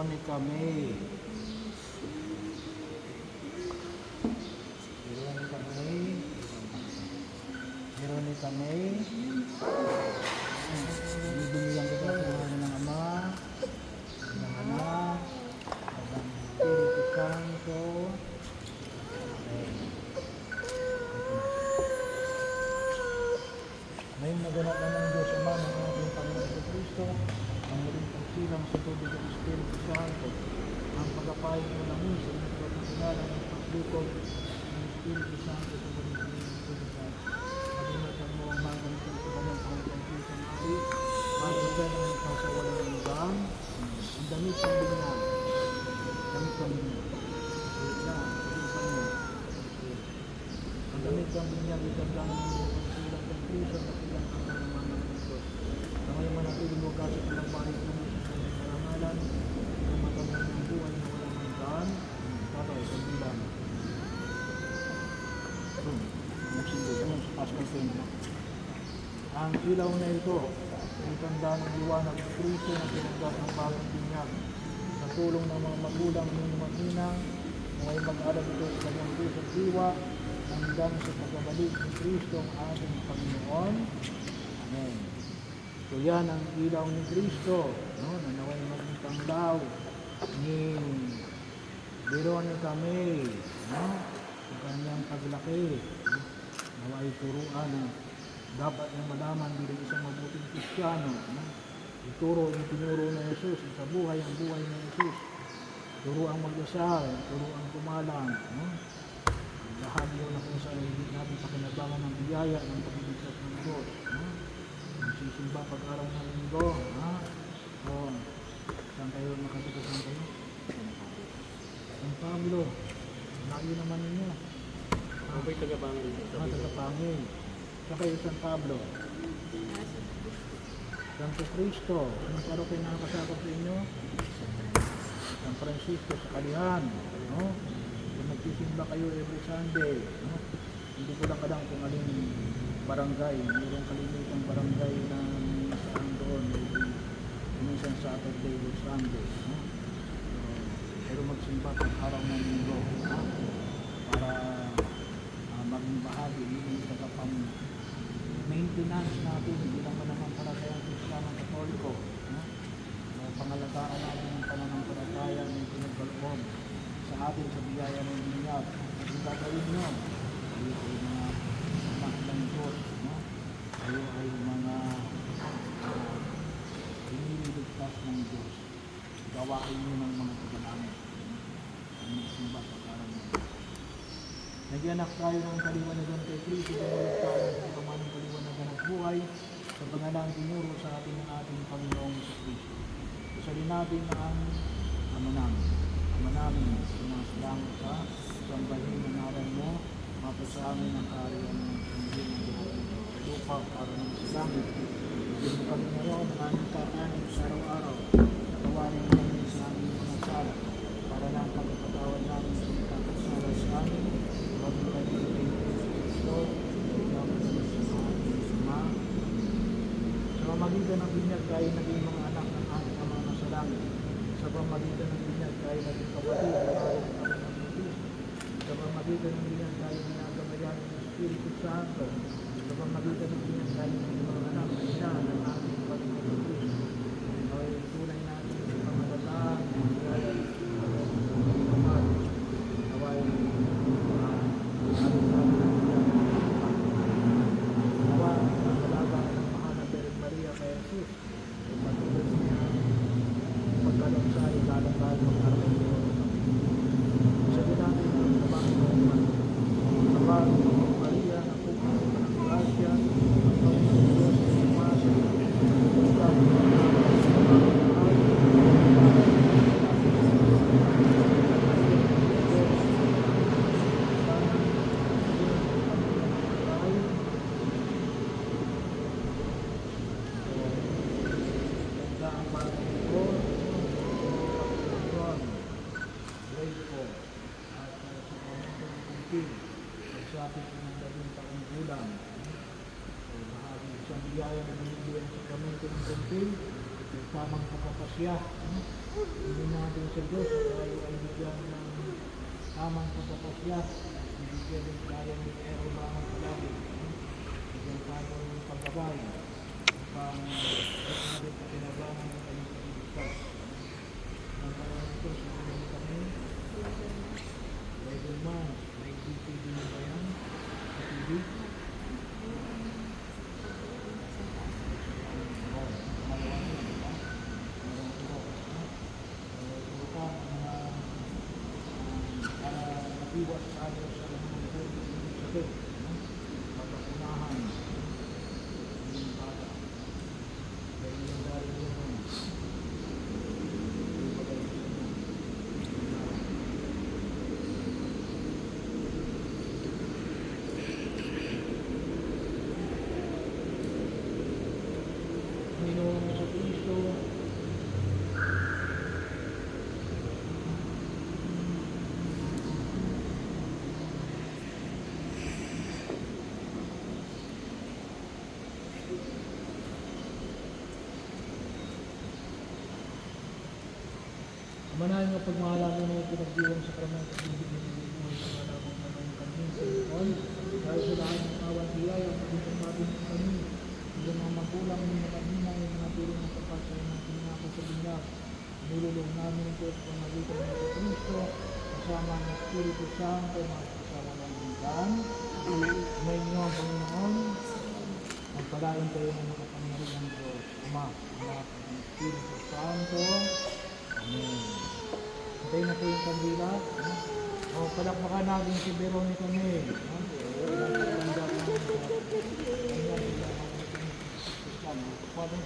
Veronica May. Veronica May. Veronica May. Ang pagkapahin mo ng sa inyong pagkakalala ng paglukog ng Espiritu Santo sa muling pagkakalala. Pagkakatan mo ang mga ganito sa kanyang Panginoon Kristo ng kasawalan ng ibang, ang damit ng binyan, damit ng binyan. Ng binyan. Ang damit ng binyan, itagdan ng pagsilang ng Kristo at ilang ang mga mga Diyos. Sa ngayon manatili mo kasi ng bahay ko mo sa kanyang karangalan, ang matamang ng buhay na walang hanggan, tatay, sa bilang. Boom. Nagsindo, ano sa Pascal Temple. Ang ilaw na ito, ay tanda ng liwanag ng Kristo na pinagdas ng bagong binyag. Sa tulong ng mga magulang ng maginang, na ay mag-alab ito sa kanyang puso diwa, hanggang sa pagbabalik ni Kristo ang ating Panginoon. Amen. So yan ang ilaw ni Kristo, no? na naway maging panglaw ni Veronica May, no? sa kanyang paglaki. No? Naway turuan na dapat niyang malaman bilang isang mabuting Kristiyano. No? Ituro yung tinuro na Jesus, sa buhay ang buhay ni Jesus. Turo ang mag-asal, turo ang kumalang. No? Lahat yun na kung saan hindi natin pakinabangan ng biyaya ng pagbibigat ng Diyos. No? Magsisimba pag-araw ng linggo. Ha? O, saan kayo nakatuto saan kayo? San Pablo. Layo naman ninyo. Ako ba'y tagabangan dito? Mga tagapangin. Saan kayo San Pablo? Santo Cristo. Anong paro kayo nakakasakot sa inyo? San Francisco sa Kalihan. No? Kung nagsisimba kayo every Sunday. No? Hindi ko lang alam kung alin barangay. Mayroong kalimitang barangay na saan doon. Minsan Saturday or Sunday. No? So, pero magsimba pag araw ng linggo. Yung katapang maintenance natin bilang mananampalatayang Kristiyanong Katoliko. No? So, pangalagaan natin ang pananampalataya ng pinagkaloob sa atin sa biyaya ng binyag. At yung gagawin nyo, kayo ay mga anak ng Diyos. No? Kayo ay mga uh, ng Diyos. Gawain nyo ng mga tagalangit. Ang magsimba sa karang Nagyanak tayo ng kaliwanagan kay Kristo na walang tayo sa kaman ng kaliwanagan at buhay sa pangalang tinuro sa atin ng ating Panginoong Kristo. Isalin natin ang Ama namin. Ama namin, sumasalangit ka, sambahin ang ngalan mo, mapasa amin ang sundin ang buhay sa lupa para ng sa langit. Bigyan mo kami ngayon ng aming kakanin sa araw-araw. Nakawanin mo kami sa aming mga sala para lang pagkatawad namin sa mga kakasala sa amin. Huwag mo kami ibigay sa Kristo. Ikaw ang sa aming sama. Sa pamagitan ng binyag tayo naging mga anak ng ating ama na sa langit. Sa pamagitan ng binyag tayo naging kapatid ng ating Panginoon Jesus. Sa pamagitan ng binyag tayo ginagamayan ng Espiritu Santo. Sa pamagitan ng binyag tayo naging mga anak na ina ng ating natin pinagdaging panggulang. So, bahagi isang biyaya na binibigyan sa kamento ng kuntil, may tamang kapapasya. Hmm, Hindi natin sa Diyos tayo ay bigyan ng tamang kapapasya. Bigyan din tayo ng ero bang palagi. Bigyan tayo ng paggabay upang ito na rin ng kanyang pagligtas. Nagkaroon ito sa kanyang kami. Labor month. 19 TV na ba yan? Sa Kristo, Manahin nga pagmahalan mo ng pinagdiwang sa karamang pag-ibig ng buhay sa malamang manong kami sa Lord. Dahil sa lahat ng awan biyaya, pagkitang natin ng kami. Hindi mga magulang ng mga hinay, mga tulong ng kapasay natin nga ako sa binyag. Nilulong namin ito sa pamagitan ng Kristo, kasama ng Espiritu Santo, mga kasama ng binggan. May inyo ang Panginoon, magpalain kayo ng makapangyarihan Diyos, Ama, Anak, at Espiritu Santo. Amen. Hintay na po yung kandila. O, palakpakan natin si Veronica May. no? Palakpakan